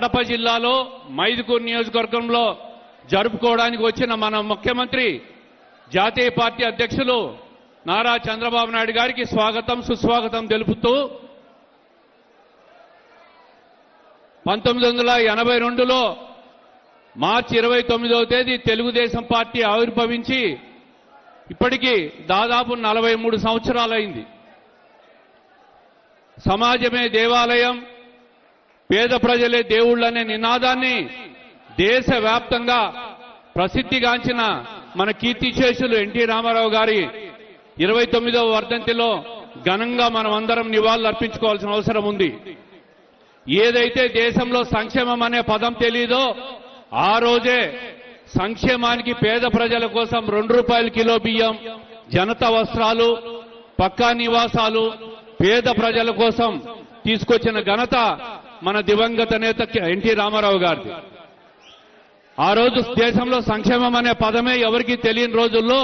కడప జిల్లాలో మైదుకూరు నియోజకవర్గంలో జరుపుకోవడానికి వచ్చిన మన ముఖ్యమంత్రి జాతీయ పార్టీ అధ్యక్షులు నారా చంద్రబాబు నాయుడు గారికి స్వాగతం సుస్వాగతం తెలుపుతూ పంతొమ్మిది వందల ఎనభై రెండులో మార్చి ఇరవై తొమ్మిదవ తేదీ తెలుగుదేశం పార్టీ ఆవిర్భవించి ఇప్పటికీ దాదాపు నలభై మూడు సంవత్సరాలైంది. సమాజమే దేవాలయం పేద ప్రజలే దేవుళ్ళనే నినాదాన్ని దేశవ్యాప్తంగా ప్రసిద్ధిగాంచిన మన కీర్తిశేషులు ఎన్టీ రామారావు గారి ఇరవై తొమ్మిదవ వర్ధంతిలో ఘనంగా మనం అందరం నివాళులు అర్పించుకోవాల్సిన అవసరం ఉంది. ఏదైతే దేశంలో సంక్షేమం అనే పదం తెలీదో ఆ రోజే సంక్షేమానికి పేద ప్రజల కోసం రెండు రూపాయల కిలో బియ్యం జనతా వస్త్రాలు పక్కా నివాసాలు పేద ప్రజల కోసం తీసుకొచ్చిన ఘనత మన దివంగత నేత ఎన్టీ రామారావు గారిది. ఆ రోజు దేశంలో సంక్షేమం అనే పదమే ఎవరికీ తెలియని రోజుల్లో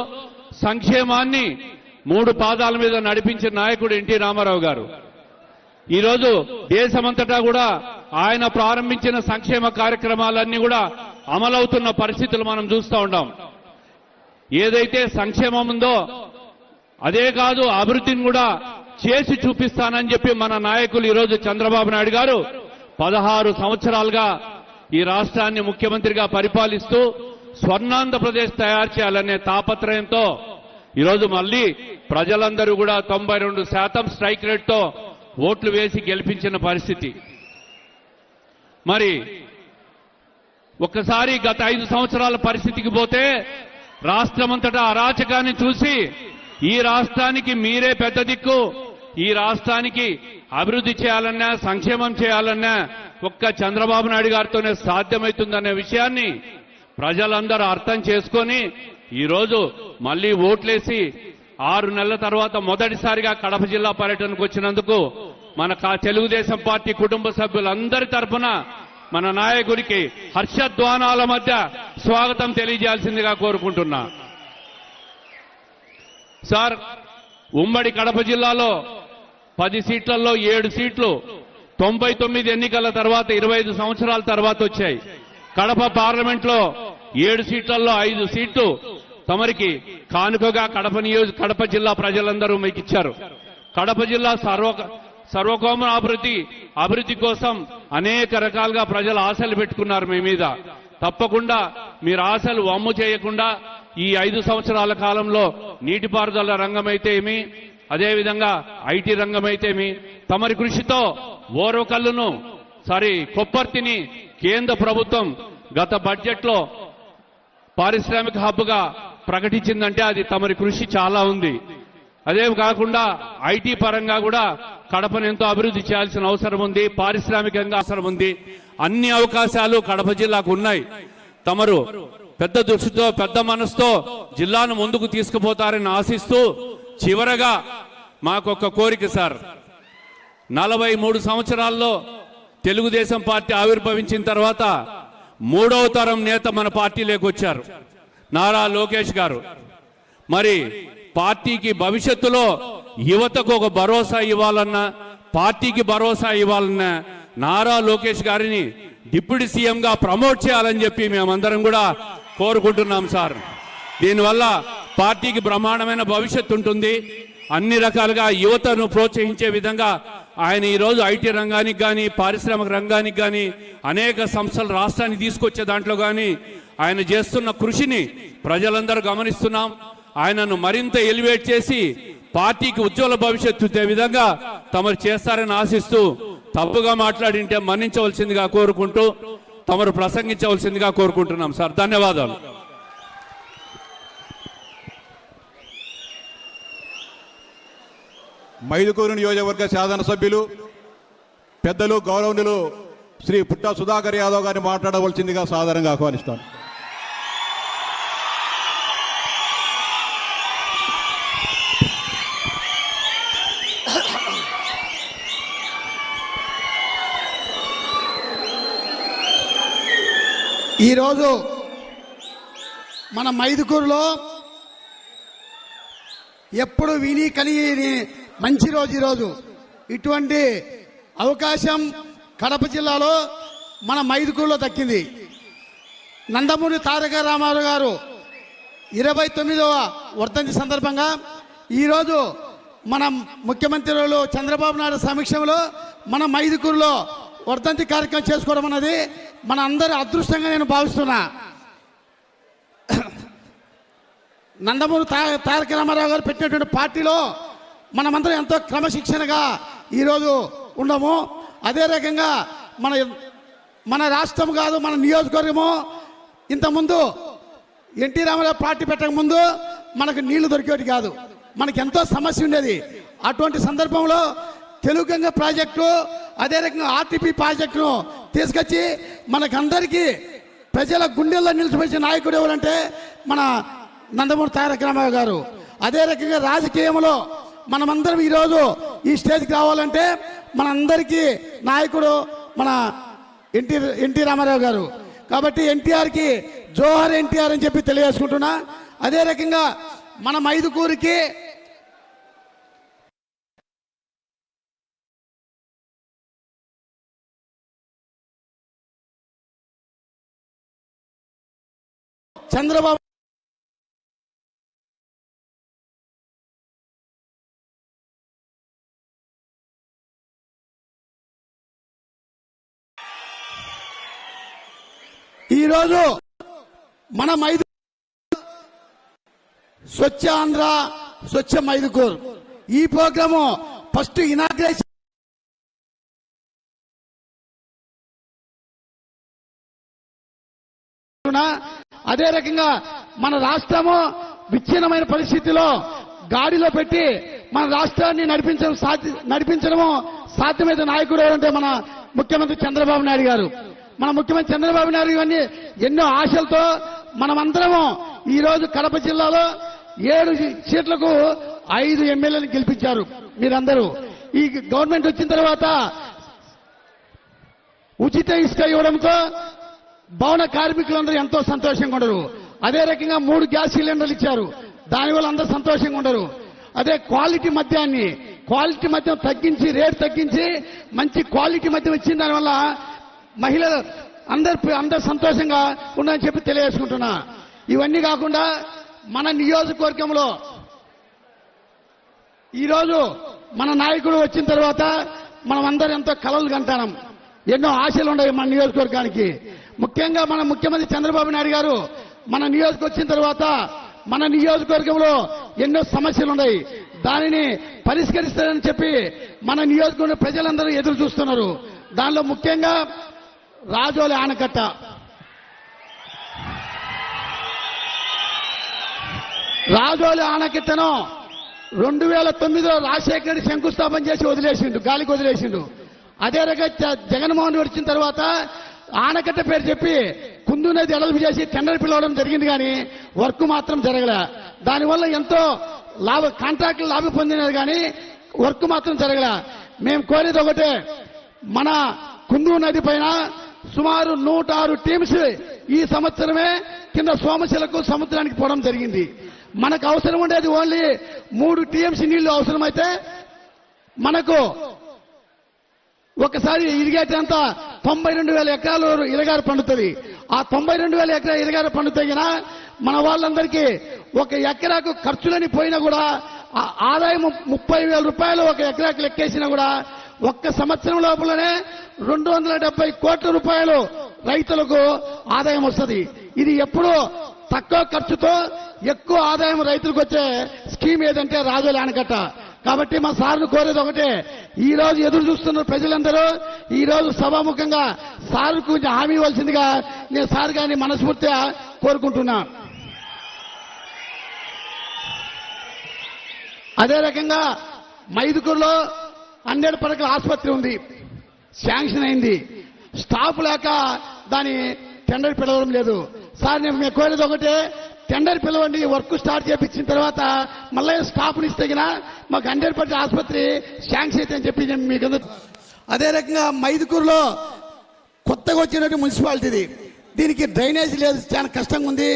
సంక్షేమాన్ని మూడు పాదాల మీద నడిపించిన నాయకుడు ఎన్టీ రామారావు గారు. ఈరోజు దేశమంతటా కూడా ఆయన ప్రారంభించిన సంక్షేమ కార్యక్రమాలన్నీ కూడా అమలవుతున్న పరిస్థితులు మనం చూస్తూ ఉన్నాం ఏదైతే సంక్షేమం ఉందో అదే కాదు అభివృద్ధిని కూడా చేసి చూపిస్తానని చెప్పి మన నాయకులు ఈరోజు చంద్రబాబు నాయుడు గారు పదహారు సంవత్సరాలుగా ఈ రాష్ట్రాన్ని ముఖ్యమంత్రిగా పరిపాలిస్తూ స్వర్ణాంధ్రప్రదేశ్ తయారు చేయాలనే తాపత్రయంతో ఈరోజు మళ్ళీ ప్రజలందరూ కూడా తొంభై రెండు శాతం స్ట్రైక్ రేట్తో ఓట్లు వేసి గెలిపించిన పరిస్థితి. మరి ఒక్కసారి గత ఐదు సంవత్సరాల పరిస్థితికి పోతే రాష్ట్రమంతటా అరాచకాన్ని చూసి ఈ రాష్ట్రానికి మీరే పెద్ద దిక్కు. ఈ రాష్ట్రానికి అభివృద్ధి చేయాలన్నా సంక్షేమం చేయాలన్నా ఒక్క చంద్రబాబు నాయుడు గారితోనే సాధ్యమవుతుందనే విషయాన్ని ప్రజలందరూ అర్థం చేసుకొని ఈరోజు మళ్ళీ ఓట్లేసి ఆరు నెలల తర్వాత మొదటిసారిగా కడప జిల్లా పర్యటనకు వచ్చినందుకు మన తెలుగుదేశం పార్టీ కుటుంబ సభ్యులందరి తరఫున మన నాయకుడికి హర్షధ్వానాల మధ్య స్వాగతం తెలియజేయాల్సిందిగా కోరుకుంటున్నా. సార్ ఉమ్మడి కడప జిల్లాలో పది సీట్లలో ఏడు సీట్లు. తొంభై తొమ్మిది ఎన్నికల తర్వాత ఇరవై ఐదు సంవత్సరాల తర్వాత వచ్చాయి. కడప పార్లమెంట్లో ఏడు సీట్లలో ఐదు సీట్లు. తమరికి కానుకగా కడప నియోజక కడప జిల్లా ప్రజలందరూ మీకు ఇచ్చారు. కడప జిల్లా సర్వ సర్వకోమ అభివృద్ధి అభివృద్ధి కోసం అనేక రకాలుగా ప్రజలు ఆశలు పెట్టుకున్నారు మీ మీద. తప్పకుండా మీరు ఆశలు వమ్ము చేయకుండా ఈ ఐదు సంవత్సరాల కాలంలో నీటిపారుదల రంగం అయితే ఏమి అదేవిధంగా ఐటీ రంగం అయితేమి తమరి కృషితో ఓరవకల్లును సారీ కొప్పర్తిని కేంద్ర ప్రభుత్వం గత బడ్జెట్లో పారిశ్రామిక హబ్గా ప్రకటించిందంటే అది తమరి కృషి చాలా ఉంది. అదే కాకుండా ఐటీ పరంగా కూడా కడపను ఎంతో అభివృద్ధి చేయాల్సిన అవసరం ఉంది పారిశ్రామికంగా అవసరం ఉంది. అన్ని అవకాశాలు కడప జిల్లాకు ఉన్నాయి. తమరు పెద్ద దృష్టితో పెద్ద మనసుతో జిల్లాను ముందుకు తీసుకుపోతారని ఆశిస్తూ చివరగా మాకొక కోరిక సార్. నలభై మూడు సంవత్సరాల్లో తెలుగుదేశం పార్టీ ఆవిర్భవించిన తర్వాత మూడవ తరం నేత మన పార్టీలోకి వచ్చారు. నారా లోకేష్ గారు. మరి పార్టీకి భవిష్యత్తులో యువతకు ఒక భరోసా ఇవ్వాలన్నా పార్టీకి భరోసా ఇవ్వాలన్నా నారా లోకేష్ గారిని డిప్యూటీ సీఎంగా ప్రమోట్ చేయాలని చెప్పి మేమందరం కూడా కోరుకుంటున్నాం సార్. దీనివల్ల పార్టీకి బ్రహ్మాండమైన భవిష్యత్తు ఉంటుంది. అన్ని రకాలుగా యువతను ప్రోత్సహించే విధంగా ఆయన ఈరోజు ఐటీ రంగానికి కానీ పారిశ్రామిక రంగానికి కానీ అనేక సంస్థలు రాష్ట్రాన్ని తీసుకొచ్చే దాంట్లో కానీ ఆయన చేస్తున్న కృషిని ప్రజలందరూ గమనిస్తున్నాం. ఆయనను మరింత ఎలివేట్ చేసి పార్టీకి ఉజ్వల భవిష్యత్తు విధంగా తమరు చేస్తారని ఆశిస్తూ తప్పుగా మాట్లాడింటే మన్నించవలసిందిగా కోరుకుంటూ తమరు ప్రసంగించవలసిందిగా కోరుకుంటున్నాం సార్. ధన్యవాదాలు. మైదుకూరు నియోజకవర్గ శాసనసభ్యులు పెద్దలు గౌరవనులు శ్రీ పుట్ట సుధాకర్ యాదవ్ గారిని మాట్లాడవలసిందిగా సాధారణంగా ఆహ్వానిస్తాను. ఈరోజు మన మైదుకూరులో ఎప్పుడు విని కలిగి మంచి రోజు ఈరోజు ఇటువంటి అవకాశం కడప జిల్లాలో మన మైదుకూరులో దక్కింది. నందమూరి తారక రామారావు గారు ఇరవై తొమ్మిదవ వర్ధంతి సందర్భంగా ఈరోజు మన ముఖ్యమంత్రులు చంద్రబాబు నాయుడు సమక్షంలో మన మైదుకూరులో వర్ధంతి కార్యక్రమం చేసుకోవడం అన్నది మన అందరి అదృష్టంగా నేను భావిస్తున్నా. నందమూరి తా తారక రామారావు గారు పెట్టినటువంటి పార్టీలో మనమందరం ఎంతో క్రమశిక్షణగా ఈరోజు ఉండము అదే రకంగా మన మన రాష్ట్రం కాదు మన నియోజకవర్గము. ఇంతకుముందు ఎన్టీ రామారావు పార్టీ పెట్టక ముందు మనకు నీళ్ళు దొరికేటి కాదు. మనకు ఎంతో సమస్య ఉండేది. అటువంటి సందర్భంలో తెలుగు గంగ ప్రాజెక్టు అదే రకంగా ఆర్టీపీ ప్రాజెక్టును తీసుకొచ్చి మనకందరికీ ప్రజల గుండెల్లో నిలిచిపోయిన నాయకుడు ఎవరంటే మన నందమూరి తారక రామారావు గారు. అదే రకంగా రాజకీయంలో మనమందరం ఈరోజు ఈ స్టేజ్కి రావాలంటే మనందరికీ నాయకుడు మన ఎన్టీ ఎన్టీ రామారావు గారు. కాబట్టి ఎన్టీఆర్కి జోహర్ ఎన్టీఆర్ అని చెప్పి తెలియజేసుకుంటున్నా. అదే రకంగా మన మైదుకూరికి చంద్రబాబు ఈరోజు మన మైదు స్వచ్ఛ ఆంధ్ర స్వచ్ఛ మైదుకూర్. ఈ ప్రోగ్రాము ఫస్ట్ ఇనాగ్రేషన్ అదే రకంగా మన రాష్ట్రము విచ్ఛిన్నమైన పరిస్థితిలో గాడిలో పెట్టి మన రాష్ట్రాన్ని నడిపించడం సాధ్య నడిపించడము సాధ్యమైన నాయకుడు ఎవరంటే మన ముఖ్యమంత్రి చంద్రబాబు నాయుడు గారు. మన ముఖ్యమంత్రి చంద్రబాబు నాయుడు ఇవన్నీ ఎన్నో ఆశలతో మనమందరము ఈ రోజు కడప జిల్లాలో ఏడు సీట్లకు ఐదు ఎమ్మెల్యేలు గెలిపించారు మీరందరూ. ఈ గవర్నమెంట్ వచ్చిన తర్వాత ఉచిత ఇసుక ఇవ్వడంతో భవన కార్మికులందరూ ఎంతో సంతోషంగా ఉండరు. అదే రకంగా మూడు గ్యాస్ సిలిండర్లు ఇచ్చారు. దానివల్ల అందరూ సంతోషంగా ఉండరు. అదే క్వాలిటీ మద్యాన్ని క్వాలిటీ మద్యం తగ్గించి రేట్ తగ్గించి మంచి క్వాలిటీ మద్యం ఇచ్చిన దానివల్ల మహిళలు అందరు అందరు సంతోషంగా ఉండని చెప్పి తెలియజేసుకుంటున్నా. ఇవన్నీ కాకుండా మన నియోజకవర్గంలో ఈరోజు మన నాయకుడు వచ్చిన తర్వాత మనం అందరం ఎంతో కలలు కంటాం. ఎన్నో ఆశలు ఉన్నాయి మన నియోజకవర్గానికి. ముఖ్యంగా మన ముఖ్యమంత్రి చంద్రబాబు నాయుడు గారు మన నియోజకవర్గం వచ్చిన తర్వాత మన నియోజకవర్గంలో ఎన్నో సమస్యలు ఉన్నాయి. దానిని పరిష్కరిస్తారని చెప్పి మన నియోజకవర్గ ప్రజలందరూ ఎదురు చూస్తున్నారు. దానిలో ముఖ్యంగా రాజోలి ఆనకట్ట. రాజోలి ఆనకట్టను రెండు వేల తొమ్మిదిలో రాజశేఖర రెడ్డి శంకుస్థాపన చేసి వదిలేసిండు గాలికి వదిలేసిండు. అదే రకంగా జ- జగన్మోహన్ రెడ్డి వచ్చిన తర్వాత ఆనకట్ట పేరు చెప్పి కుందు నది ఎడల్పు చేసి టెండర్ పిలవడం జరిగింది కానీ వర్క్ మాత్రం జరగలే. దానివల్ల ఎంతో లాభ కాంట్రాక్టులు లాభం పొందినది కానీ వర్క్ మాత్రం జరగలే. మేము కోరేది ఒకటే మన కుందు నది పైన సుమారు నూట ఆరు టీమ్స్ ఈ సంవత్సరమే కింద సోమశిలకు సముద్రానికి పోవడం జరిగింది. మనకు అవసరం ఉండేది ఓన్లీ మూడు టీఎంసీ నీళ్ళు అవసరమైతే మనకు ఒకసారి ఇరిగేటంతా తొంభై రెండు వేల ఎకరాలు ఇరగారు పండుతుంది. ఆ తొంభై రెండు వేల ఎకరా ఇరగారు పండుతగిన మన వాళ్ళందరికీ ఒక ఎకరాకు ఖర్చులని పోయినా కూడా ఆదాయం ముప్పై వేల రూపాయలు ఒక ఎకరాకు లెక్కేసినా కూడా ఒక్క సంవత్సరం లోపలనే రెండు వందల డెబ్బై కోట్ల రూపాయలు రైతులకు ఆదాయం వస్తుంది. ఇది ఎప్పుడు తక్కువ ఖర్చుతో ఎక్కువ ఆదాయం రైతులకు వచ్చే స్కీమ్ ఏదంటే రాజోలి ఆనకట్ట కాబట్టి మా సార్ను కోరేది ఒకటే ఈ రోజు ఎదురు చూస్తున్న ప్రజలందరూ ఈ రోజు సభాముఖంగా సార్ కొంచెం హామీ ఇవ్వాల్సిందిగా నేను సార్ గారిని మనస్ఫూర్తిగా కోరుకుంటున్నా. అదే రకంగా మైదుకూరులో హండ్రెడ్ పడకల ఆసుపత్రి ఉంది. శాంక్షన్ అయింది. స్టాఫ్ లేక దాని టెండర్ పిలవడం లేదు. సార్ నేను మేము కోరేది ఒకటే టెండర్ పిలవండి వర్క్ స్టార్ట్ చేపించిన తర్వాత మళ్ళీ స్టాఫ్ని ఇస్తే గిన మాకు హండ్రెడ్ పర్సెంట్ ఆసుపత్రి శాంక్షన్ అయితే అని చెప్పి నేను మీకు అదే రకంగా మైదుకూరులో కొత్తగా వచ్చినటువంటి మున్సిపాలిటీది. దీనికి డ్రైనేజ్ లేదు చాలా కష్టంగా ఉంది.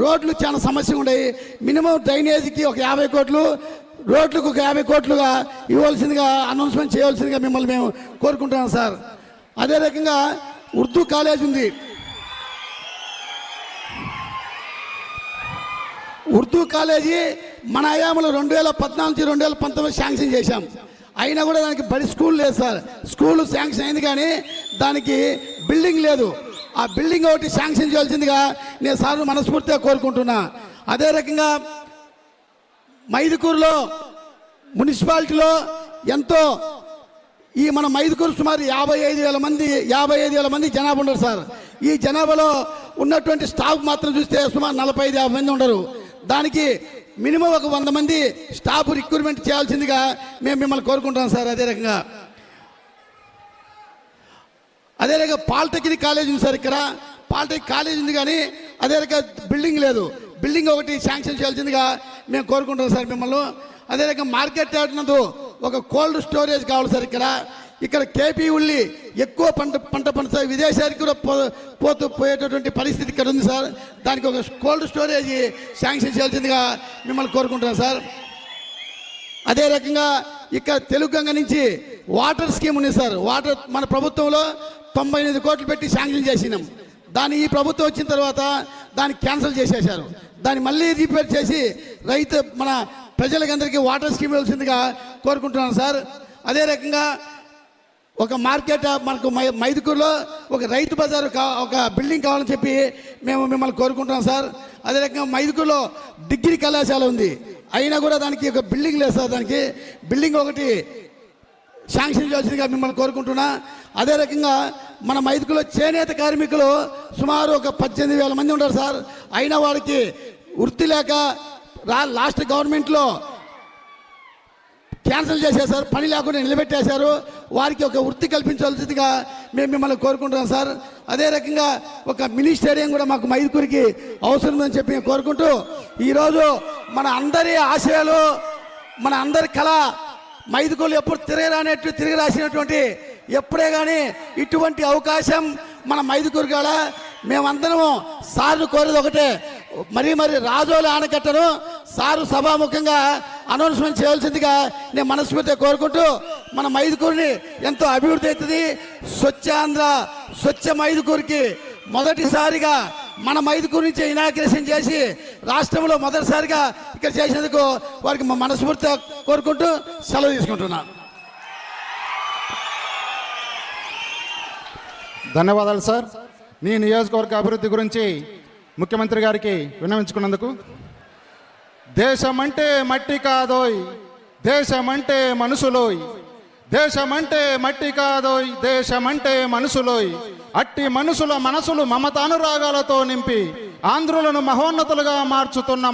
రోడ్లు చాలా సమస్య ఉన్నాయి. మినిమం డ్రైనేజీకి ఒక యాభై కోట్లు రోడ్లకు ఒక యాభై కోట్లుగా ఇవ్వాల్సిందిగా అనౌన్స్మెంట్ చేయవలసిందిగా మిమ్మల్ని మేము కోరుకుంటున్నాం సార్. అదే రకంగా ఉర్దూ కాలేజ్ ఉంది. ఉర్దూ కాలేజీ మన అయాములో రెండు వేల పద్నాలుగు రెండు వేల పంతొమ్మిది శాంక్షన్ చేశాం. అయినా కూడా దానికి బడి స్కూల్ లేదు సార్. స్కూల్ శాంక్షన్ అయింది కానీ దానికి బిల్డింగ్ లేదు. ఆ బిల్డింగ్ ఒకటి శాంక్షన్ చేయాల్సిందిగా నేను సార్ మనస్ఫూర్తిగా కోరుకుంటున్నా. అదే రకంగా మైదుకూరులో మున్సిపాలిటీలో ఎంతో ఈ మన మైదుకూరు సుమారు యాభై ఐదు వేల మంది యాభై ఐదు వేల మంది జనాభా ఉండరు సార్. ఈ జనాభాలో ఉన్నటువంటి స్టాఫ్ మాత్రం చూస్తే సుమారు నలభై ఐదు యాభై మంది ఉండరు. దానికి మినిమం ఒక వంద మంది స్టాఫ్ రిక్రూట్మెంట్ చేయాల్సిందిగా మేము మిమ్మల్ని కోరుకుంటాం సార్ అదే రకంగా. అదే రకంగా పాలిటెక్నిక్ కాలేజ్ ఉంది సార్ ఇక్కడ. పాలిటెక్నిక్ కాలేజ్ ఉంది కానీ అదే రకంగా బిల్డింగ్ లేదు. బిల్డింగ్ ఒకటి శాంక్షన్ చేయాల్సిందిగా మేము కోరుకుంటాం సార్ మిమ్మల్ని. అదే రకంగా మార్కెట్ యార్డ్ నందు ఒక కోల్డ్ స్టోరేజ్ కావాలి సార్ ఇక్కడ. ఇక్కడ కేపీ ఉల్లి ఎక్కువ పంట పంట పండుతాయి విదేశానికి కూడా పో పోతూ పోయేటటువంటి పరిస్థితి ఇక్కడ ఉంది సార్. దానికి ఒక కోల్డ్ స్టోరేజ్ శాంక్షన్ చేయాల్సిందిగా మిమ్మల్ని కోరుకుంటున్నాం సార్. అదే రకంగా ఇక్కడ తెలుగు గంగ నుంచి వాటర్ స్కీమ్ ఉంది సార్. వాటర్ మన ప్రభుత్వంలో తొంభై ఎనిమిది కోట్లు పెట్టి శాంక్షన్ చేసినాం. దాన్ని ఈ ప్రభుత్వం వచ్చిన తర్వాత దాన్ని క్యాన్సిల్ చేసేశారు. దాన్ని మళ్ళీ రిపేర్ చేసి రైతు మన ప్రజలకందరికీ వాటర్ స్కీమ్ ఇవ్వాల్సిందిగా కోరుకుంటున్నాను సార్. అదే రకంగా ఒక మార్కెట్ మనకు మై మైదుకూరులో ఒక రైతు బజారు కా ఒక బిల్డింగ్ కావాలని చెప్పి మేము మిమ్మల్ని కోరుకుంటున్నాం సార్. అదే రకంగా మైదుకూరులో డిగ్రీ కళాశాల ఉంది. అయినా కూడా దానికి ఒక బిల్డింగ్ లేదు సార్ దానికి. బిల్డింగ్ ఒకటి శాంక్షన్ చేయాల్సిందిగా మిమ్మల్ని కోరుకుంటున్నా. అదే రకంగా మన మైదుకులో చేనేత కార్మికులు సుమారు ఒక పద్దెనిమిది వేల మంది ఉంటారు సార్. అయినా వారికి వృత్తి లేక రా లాస్ట్ గవర్నమెంట్లో క్యాన్సిల్ చేసేసారు పని లేకుండా నిలబెట్టేశారు. వారికి ఒక వృత్తి కల్పించాల్సిందిగా మేము మిమ్మల్ని కోరుకుంటున్నాం సార్. అదే రకంగా ఒక మినీ స్టేడియం కూడా మాకు మైదుకూరికి అవసరం ఉందని చెప్పి మేము కోరుకుంటూ ఈరోజు మన అందరి ఆశయాలు మన అందరి కళ మైదుకూలు ఎప్పుడు తిరగరానేట్టు తిరిగి రాసినటువంటి ఎప్పుడే కానీ ఇటువంటి అవకాశం మన మైదుకూరు కాడ మేమందరము సార్ను కోరేది ఒకటే. మరి మరి రాజోలు ఆనకట్టను సారు సభాముఖంగా అనౌన్స్మెంట్ చేయాల్సిందిగా నేను మనస్ఫూర్తిగా కోరుకుంటూ మన మైదుకూరిని ఎంతో అభివృద్ధి అవుతుంది. స్వచ్ఛాంధ్ర స్వచ్ఛ మైదుకూరికి మొదటిసారిగా మన మైదుకూరు నుంచి ఇనాగ్రేషన్ చేసి రాష్ట్రంలో మొదటిసారిగా ఇక్కడ చేసినందుకు వారికి మా మనస్ఫూర్తిగా కోరుకుంటూ సెలవు తీసుకుంటున్నాను. ధన్యవాదాలు సార్. మీ నియోజకవర్గ అభివృద్ధి గురించి ముఖ్యమంత్రి గారికి విన్నవించుకున్నందుకు. దేశమంటే మట్టి కాదోయ్ దేశమంటే మనసులోయ్. దేశమంటే మట్టి కాదోయ్ దేశమంటే మనసులోయ్. అట్టి మనుషుల మనసులు మమతానురాగాలతో నింపి ఆంధ్రులను మహోన్నతులుగా మార్చుతున్న